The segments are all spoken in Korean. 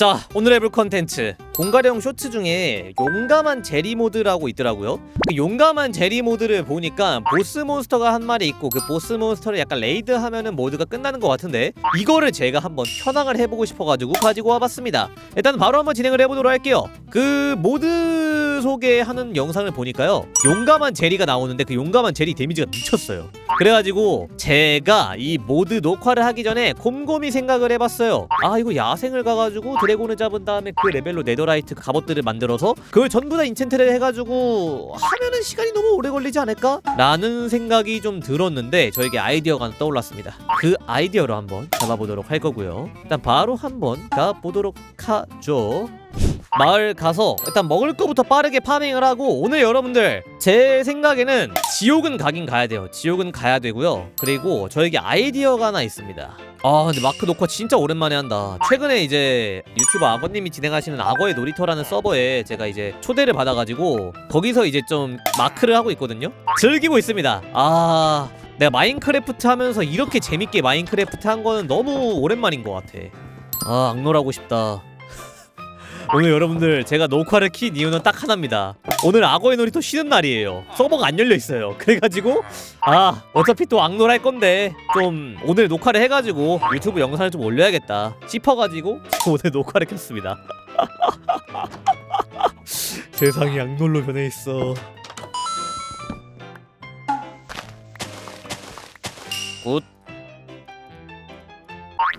자 오늘 해볼 컨텐츠 공가령 쇼츠 중에 용감한 제리 모드라고 있더라고요. 그 용감한 제리 모드를 보니까 보스 몬스터가 한 마리 있고 그 보스 몬스터를 약간 레이드 하면은 모드가 끝나는 것 같은데 이거를 제가 한번 현황을 해보고 싶어가지고 가지고 와봤습니다. 일단 바로 한번 진행을 해보도록 할게요. 그 모드 소개하는 영상을 보니까요. 용감한 제리가 나오는데 그 용감한 제리 데미지가 미쳤어요. 그래가지고 제가 이 모드 녹화를 하기 전에 곰곰이 생각을 해봤어요. 아 이거 야생을 가가지고 드래곤을 잡은 다음에 그 레벨로 네더라이트 갑옷들을 만들어서 그걸 전부 다 인챈트를 해가지고 하면은 시간이 너무 오래 걸리지 않을까? 라는 생각이 좀 들었는데 저에게 아이디어가 하나 떠올랐습니다. 그 아이디어로 한번 잡아보도록 할 거고요. 일단 바로 한번 가보도록 하죠. 마을 가서 일단 먹을 거부터 빠르게 파밍을 하고 오늘 여러분들 제 생각에는 지옥은 가긴 가야 돼요. 지옥은 가야 되고요. 그리고 저에게 아이디어가 하나 있습니다 아 근데 마크 녹화 진짜 오랜만에 한다. 최근에 이제 유튜버 악어님이 진행하시는 악어의 놀이터라는 서버에 제가 이제 초대를 받아가지고 거기서 이제 좀 마크를 하고 있거든요? 즐기고 있습니다. 아 내가 마인크래프트 하면서 이렇게 재밌게 마인크래프트 한 거는 너무 오랜만인 것 같아. 아 악놀하고 싶다 오늘 여러분들 제가 녹화를 킨 이유는 딱 하나입니다. 오늘 악어의 놀이터 쉬는 날이에요. 서버가 안 열려 있어요. 그래가지고 아 어차피 또 악놀 할 건데 좀 오늘 녹화를 해가지고 유튜브 영상을 좀 올려야겠다 싶어가지고 오늘 녹화를 켰습니다. 세상이 악놀로 변해 있어. 굿.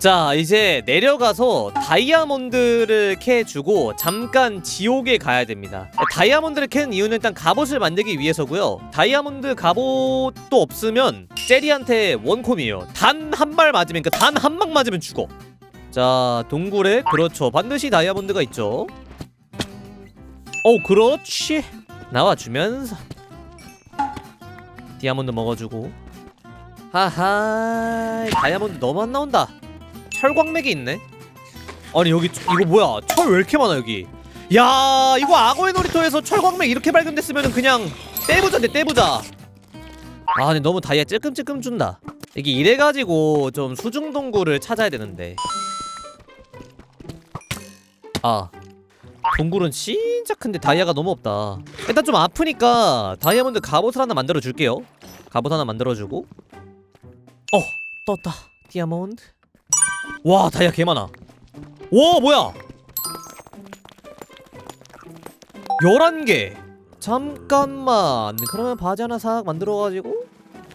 자 이제 내려가서 다이아몬드를 캐주고 잠깐 지옥에 가야 됩니다. 다이아몬드를 캐는 이유는 일단 갑옷을 만들기 위해서고요. 다이아몬드 갑옷도 없으면 제리한테 원콤이에요. 단 한 발 맞으면 그러니까 단 한 방 맞으면 죽어. 자 동굴에 그렇죠. 반드시 다이아몬드가 있죠. 어 그렇지. 나와주면서 다이아몬드 먹어주고. 하하 다이아몬드 너무 안 나온다 철광맥이 있네. 아니 여기 이거 뭐야? 철 왜 이렇게 많아 여기? 야 이거 악어의 놀이터에서 철광맥 이렇게 발견됐으면 그냥 떼부자인데 떼부자. 아 근데 너무 다이아 찔끔찔끔 준다. 이게 이래가지고 좀 수중 동굴을 찾아야 되는데. 아 동굴은 진짜 큰데 다이아가 너무 없다. 일단 좀 아프니까 다이아몬드 갑옷을 하나 만들어 줄게요. 갑옷 하나 만들어주고. 어 떴다. 디아몬드. 와 다이아 개 많아. 와 뭐야? 11개. 잠깐만. 그러면 바지 하나 싹 만들어가지고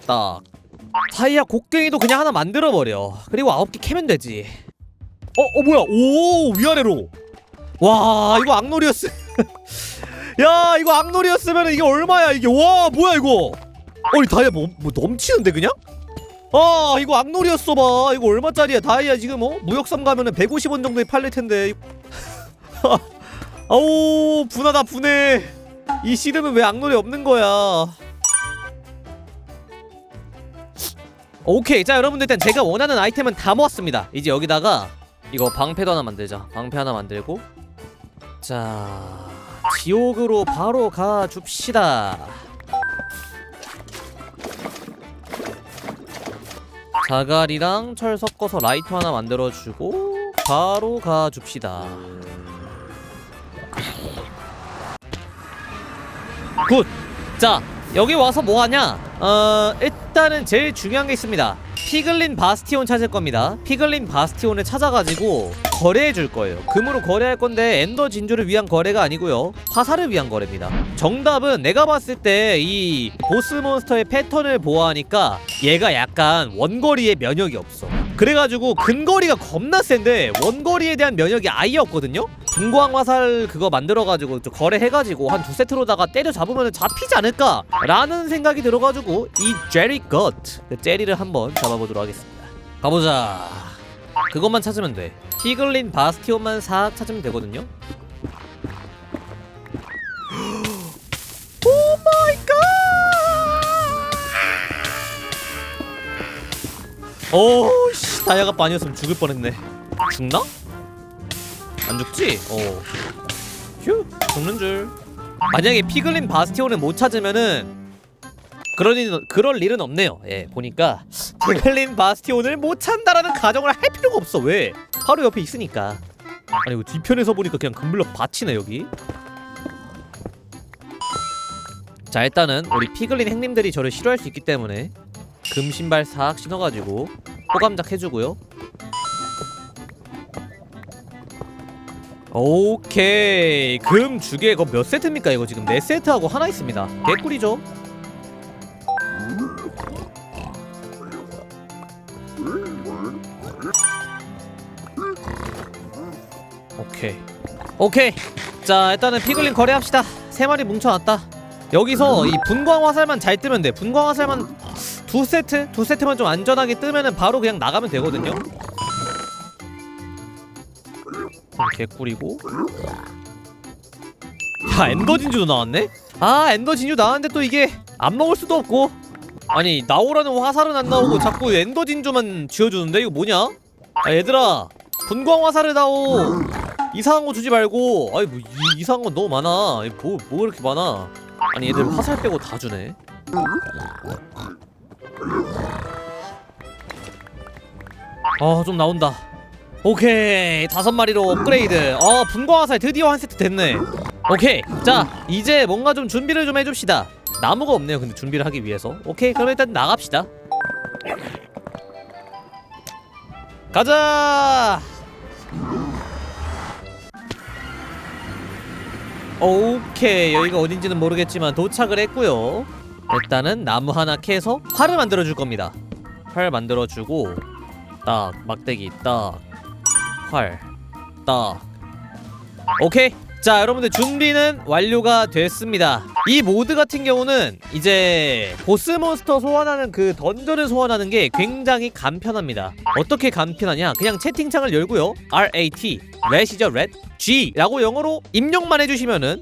딱. 다이아 곡괭이도 그냥 하나 만들어버려. 그리고 9개 캐면 되지. 어? 어 뭐야? 오 위아래로. 와 이거 악놀이였어 야 이거 악놀이였으면 이게 얼마야 이게? 와 뭐야 이거? 어이 다이아 뭐, 뭐 넘치는데 그냥? 아 이거 악놀이였어 봐. 이거 얼마짜리야? 다이아 지금 어? 무역섬 가면은 150원 정도에 팔릴 텐데. 아우 분하다 분해. 이 씨름은 왜 악놀이 없는 거야? 오케이 자 여러분들 일단 제가 원하는 아이템은 다 모았습니다. 이제 여기다가 이거 방패도 하나 만들자. 방패 하나 만들고. 자 지옥으로 바로 가 줍시다 자갈이랑 철 섞어서 라이터 하나 만들어주고 바로 가줍시다. 굿! 자 여기 와서 뭐하냐? 어 일단은 제일 중요한 게 있습니다 피글린 바스티온 찾을 겁니다. 피글린 바스티온을 찾아가지고 거래해 줄 거예요. 금으로 거래할 건데 엔더 진주를 위한 거래가 아니고요. 화살을 위한 거래입니다. 정답은 내가 봤을 때 이 보스 몬스터의 패턴을 보아하니까 얘가 약간 원거리에 면역이 없어. 그래가지고 근거리가 겁나 센데 원거리에 대한 면역이 아예 없거든요 분광 화살 그거 만들어가지고 저 거래해가지고 한 두 세트로다가 때려 잡으면 잡히지 않을까 라는 생각이 들어가지고 이 제리 것 제리를 한번 잡아보도록 하겠습니다. 가보자. 그것만 찾으면 돼. 피글린 바스티온만 싹 찾으면 되거든요. 오 마이 갓 오씨 다이아가 아니었으면 죽을 뻔했네. 죽나? 안 죽지? 어. 휴, 죽는 줄. 만약에 피글린 바스티온을 못 찾으면은 그럴 일은 그럴 일은 없네요. 예, 보니까 피글린 바스티온을 못 찾는다라는 가정을 할 필요가 없어. 왜? 바로 옆에 있으니까. 아니 이거 뒤편에서 보니까 그냥 금블럭 밭이네 여기 자 일단은 우리 피글린 행님들이 저를 싫어할 수 있기 때문에 금 신발 싹 신어가지고 호감작 해주고요 오케이. 금 주게 그거 몇 세트입니까? 이거 지금 네 세트하고 하나 있습니다. 개꿀이죠? 오케이. 오케이. 자 일단은 피글린 거래합시다. 세 마리 뭉쳐놨다. 여기서 이 분광 화살만 잘 뜨면 돼. 분광 화살만 두 세트? 두 세트만 좀 안전하게 뜨면은 바로 그냥 나가면 되거든요 개꿀이고. 야 엔더 진주도 나왔네? 아 엔더 진주 나왔는데 또 이게 안 먹을 수도 없고. 아니 나오라는 화살은 안 나오고 자꾸 엔더 진주만 쥐어주는데? 이거 뭐냐? 아 얘들아 분광 화살을 다오. 이상한 거 주지 말고. 아니 뭐 이, 이상한 건 너무 많아. 아니, 뭐, 뭐 그렇게 많아? 아니 얘들 화살 빼고 다 주네. 아 좀 나온다 오케이 다섯 마리로 업그레이드. 어 분광 화살 드디어 한 세트 됐네. 오케이 자 이제 뭔가 좀 준비를 좀 해줍시다. 나무가 없네요 근데 준비를 하기 위해서. 오케이 그럼 일단 나갑시다. 가자! 오케이 여기가 어딘지는 모르겠지만 도착을 했고요. 일단은 나무 하나 캐서 활을 만들어 줄 겁니다. 활 만들어 주고 딱 막대기 딱 활 딱 오케이. 자 여러분들 준비는 완료가 됐습니다. 이 모드 같은 경우는 이제 보스 몬스터 소환하는 그 던전을 소환하는 게 굉장히 간편합니다. 어떻게 간편하냐? 그냥 채팅창을 열고요. RAT 렛이죠 렛. G. 라고 영어로 입력만 해주시면은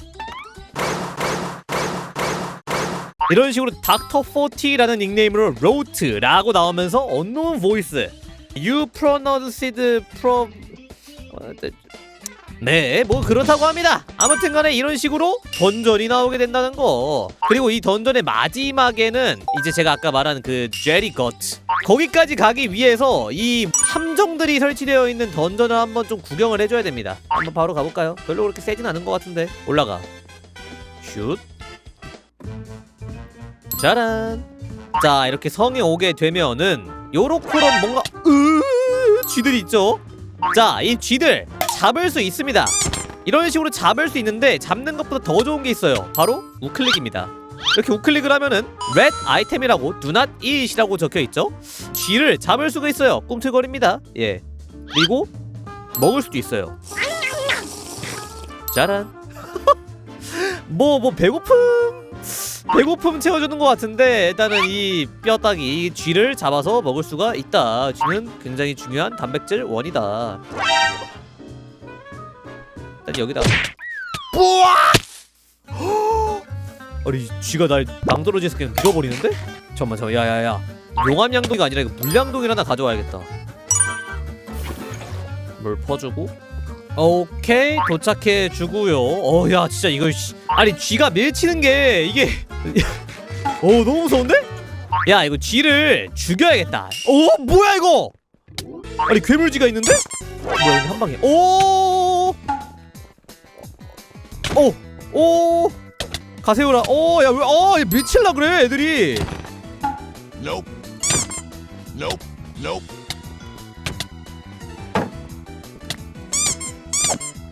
이런 식으로 닥터 40라는 닉네임으로 로트라고 나오면서 언노운 보이스 You pronounced pro 네, 뭐 그렇다고 합니다. 아무튼 간에 이런 식으로 던전이 나오게 된다는 거. 그리고 이 던전의 마지막에는 이제 제가 아까 말한 그 제리 거트. 거기까지 가기 위해서 이 함정들이 설치되어 있는 던전을 한번 좀 구경을 해줘야 됩니다. 한번 바로 가볼까요? 별로 그렇게 세진 않은 것 같은데. 올라가. 슛. 짜란. 자, 이렇게 성에 오게 되면은 요렇게런 뭔가 으 쥐들이 있죠. 자, 이 쥐들 잡을 수 있습니다. 이런 식으로 잡을 수 있는데 잡는 것보다 더 좋은 게 있어요. 바로 우클릭입니다. 이렇게 우클릭을 하면은 red 아이템이라고 do not eat이라고 적혀 있죠. 쥐를 잡을 수가 있어요. 꿈틀거립니다. 예. 그리고 먹을 수도 있어요. 짜란. 뭐뭐 배고픔 배고픔 채워주는 것 같은데 일단은 이 뼈다귀 이 쥐를 잡아서 먹을 수가 있다. 쥐는 굉장히 중요한 단백질 원이다. 일단 여기다 뿌아! 아니 쥐가 날 낭떠러지에서 그냥 밀어버리는데? 잠깐만 잠깐만 야야야 용암양동이가 아니라 이거 물량동이 하나 가져와야겠다 물 퍼주고 오케이 도착해 주고요 어야 진짜 이거 씨. 아니 쥐가 밀치는 게 이게 어 너무 무서운데? 야 이거 쥐를 죽여야겠다 어 뭐야 이거 아니 괴물쥐가 있는데? 뭐야 여기 한 방에 오 오! 오! 가세요라. 오, 야, 왜, 어, 얘 미칠라 그래, 애들이. Nope. Nope. Nope.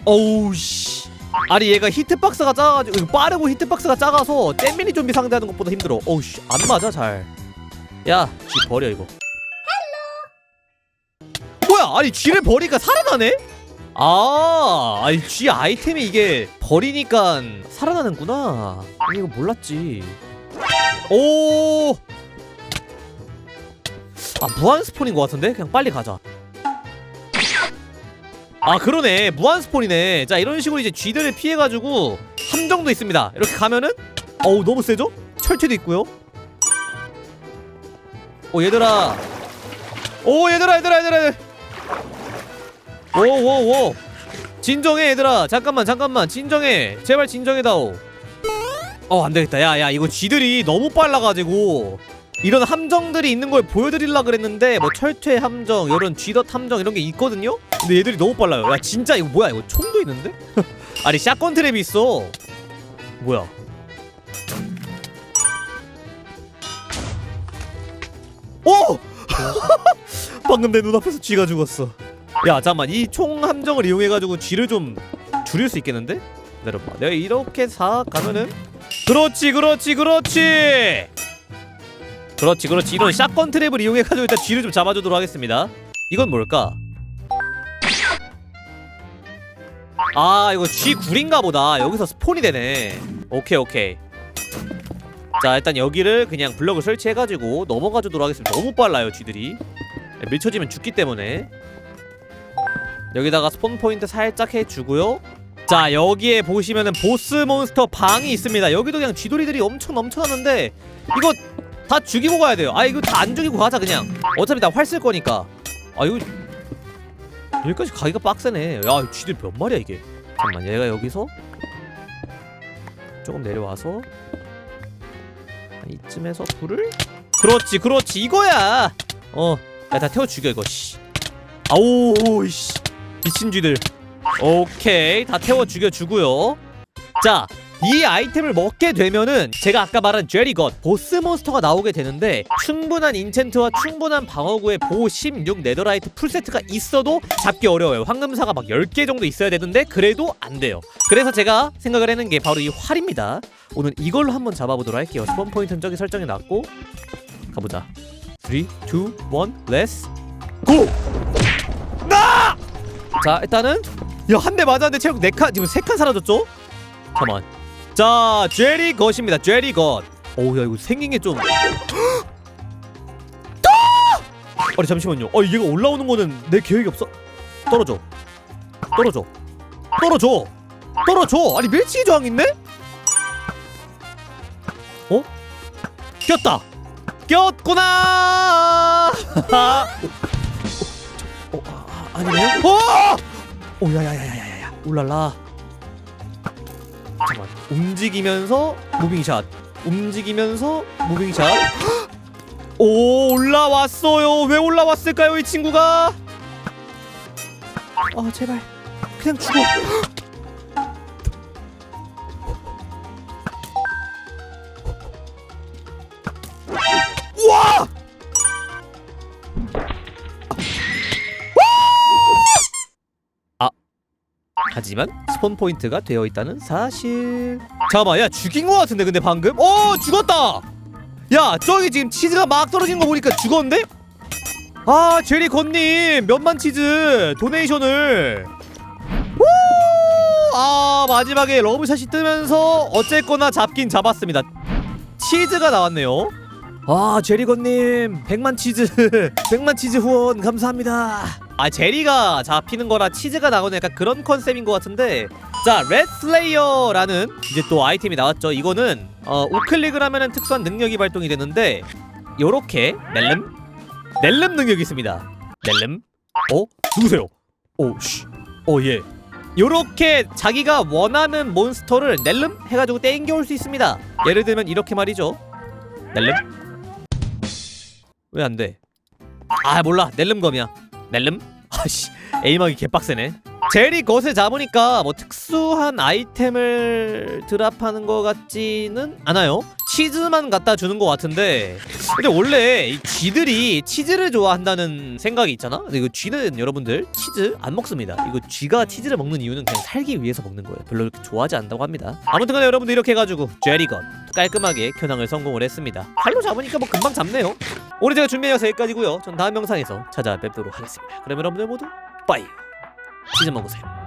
어우, 씨. 아니, 얘가 히트박스가 작아가지고, 이거 빠르고 히트박스가 작아서 잼미니 좀비 상대하는 것보다 힘들어. 어우, 씨. 안 맞아, 잘. 야, 쥐 버려, 이거. 뭐야, 아니, 쥐를 버리니까 살아나네? 아, 아니, 쥐 아이템이 이게 버리니까 살아나는구나. 아니, 이거 몰랐지. 오! 아, 무한 스폰인 것 같은데? 그냥 빨리 가자. 아, 그러네. 무한 스폰이네. 자, 이런 식으로 이제 쥐들을 피해가지고 함정도 있습니다. 이렇게 가면은, 어우, 너무 세죠? 철퇴도 있고요. 오, 얘들아. 오, 얘들아, 얘들아, 얘들아. 얘들아. 오오오 진정해 얘들아 잠깐만 잠깐만 진정해 제발 진정해다오 어 안되겠다 야야 이거 쥐들이 너무 빨라가지고 이런 함정들이 있는 걸 보여드리려 그랬는데 뭐 철퇴 함정, 이런 쥐덫 함정 이런 게 있거든요. 근데 얘들이 너무 빨라요. 야 진짜 이거 뭐야? 이거 총도 있는데? 아니 샷건 트랩이 있어. 뭐야? 오! 방금 내 눈앞에서 쥐가 죽었어. 야 잠만 이 총 함정을 이용해가지고 쥐를 좀 줄일 수 있겠는데? 기다려봐. 내가 이렇게 싹 가면은 그렇지 그렇지 그렇지. 그렇지 그렇지 이런 샷건 트랩을 이용해가지고 일단 쥐를 좀 잡아주도록 하겠습니다. 이건 뭘까? 아 이거 쥐 굴인가 보다. 여기서 스폰이 되네. 오케이 오케이. 자 일단 여기를 그냥 블럭을 설치해가지고 넘어가 주도록 하겠습니다 너무 빨라요 쥐들이 밀쳐지면 죽기 때문에 여기다가 스폰 포인트 살짝 해주고요 자 여기에 보시면은 보스 몬스터 방이 있습니다 여기도 그냥 쥐돌이들이 엄청 넘쳐나는데 이거 다 죽이고 가야 돼요. 아 이거 다 안 죽이고 가자 그냥. 어차피 나 활 쓸 거니까. 아 이거 여기까지 가기가 빡세네. 야 쥐들 몇 마리야 이게? 잠깐만 얘가 여기서 조금 내려와서 한 이쯤에서 불을? 그렇지 그렇지. 이거야! 어야 다 태워 죽여 이거. 씨. 아오 씨. 미친 쥐들. 오케이 다 태워 죽여 주고요. 자 이 아이템을 먹게 되면은 제가 아까 말한 제리것 보스 몬스터가 나오게 되는데 충분한 인챈트와 충분한 방어구에 보호 16 네더라이트 풀세트가 있어도 잡기 어려워요 황금사가 막 10개 정도 있어야 되는데 그래도 안 돼요 그래서 제가 생각을 해낸 게 바로 이 활입니다 오늘 이걸로 한번 잡아보도록 할게요 스폰 포인트는 저기 설정해 놨고 가보자 3, 2, 1, 렛츠 고! 나! 자 일단은 야 한 대 맞았는데 체력 4칸 지금 3칸 사라졌죠? 잠깐만 자 제리 것입니다. 제리 것 어우 야 이거 생긴 게좀. 아니 잠시만요. 어 얘가 올라오는 거는 내 계획이 없어. 떨어져. 떨어져. 떨어져. 떨어져. 아니 밀치기 저항 있네? 어? 꼈다. 꼈구나! 어, 아, 아, 아니네요? 어! 오 야야야야야야. 울랄라 잠깐만 움직이면서 무빙샷. 움직이면서 무빙샷. 오 올라왔어요. 왜 올라왔을까요 이 친구가? 아 제발. 그냥 죽어 하지만 스폰 포인트가 되어 있다는 사실. 잠깐만, 야 죽인 것 같은데 근데 방금? 어 죽었다. 야 저기 지금 치즈가 막 떨어진 거 보니까 죽었는데? 아 제리 건님 몇만 치즈 도네이션을. 우! 아 마지막에 러브샷이 뜨면서 어쨌거나 잡긴 잡았습니다. 치즈가 나왔네요. 아 제리건님 100만 치즈 100만 치즈 후원 감사합니다 아 제리가 잡히는 거라 치즈가 나오는 약간 그런 컨셉인 것 같은데. 자 레드슬레이어라는 이제 또 아이템이 나왔죠. 이거는 어 우클릭을 하면은 특수한 능력이 발동이 되는데 요렇게 넬름? 넬름 능력이 있습니다. 넬름? 어? 누구세요? 오씨. 어예. 요렇게 자기가 원하는 몬스터를 넬름? 해가지고 땡겨올 수 있습니다. 예를 들면 이렇게 말이죠. 넬름? 왜 안 돼? 아 몰라. 넬름검이야 넬름? 아씨 에임하기 개빡세네 제리 것을 잡으니까 뭐 특수한 아이템을 드랍하는 것 같지는 않아요 치즈만 갖다 주는 것 같은데 근데 원래 이 쥐들이 치즈를 좋아한다는 생각이 있잖아? 근데 이거 쥐는 여러분들 치즈 안 먹습니다. 이거 쥐가 치즈를 먹는 이유는 그냥 살기 위해서 먹는 거예요. 별로 그렇게 좋아하지 않다고 합니다. 아무튼 간에 여러분들 이렇게 해가지고 제리것 깔끔하게 켜상을 성공을 했습니다. 칼로 잡으니까 뭐 금방 잡네요. 오늘 제가 준비한 영상 여기까지고요. 전 다음 영상에서 찾아뵙도록 하겠습니다. 그럼 여러분들 모두 빠이 치즈 먹으세요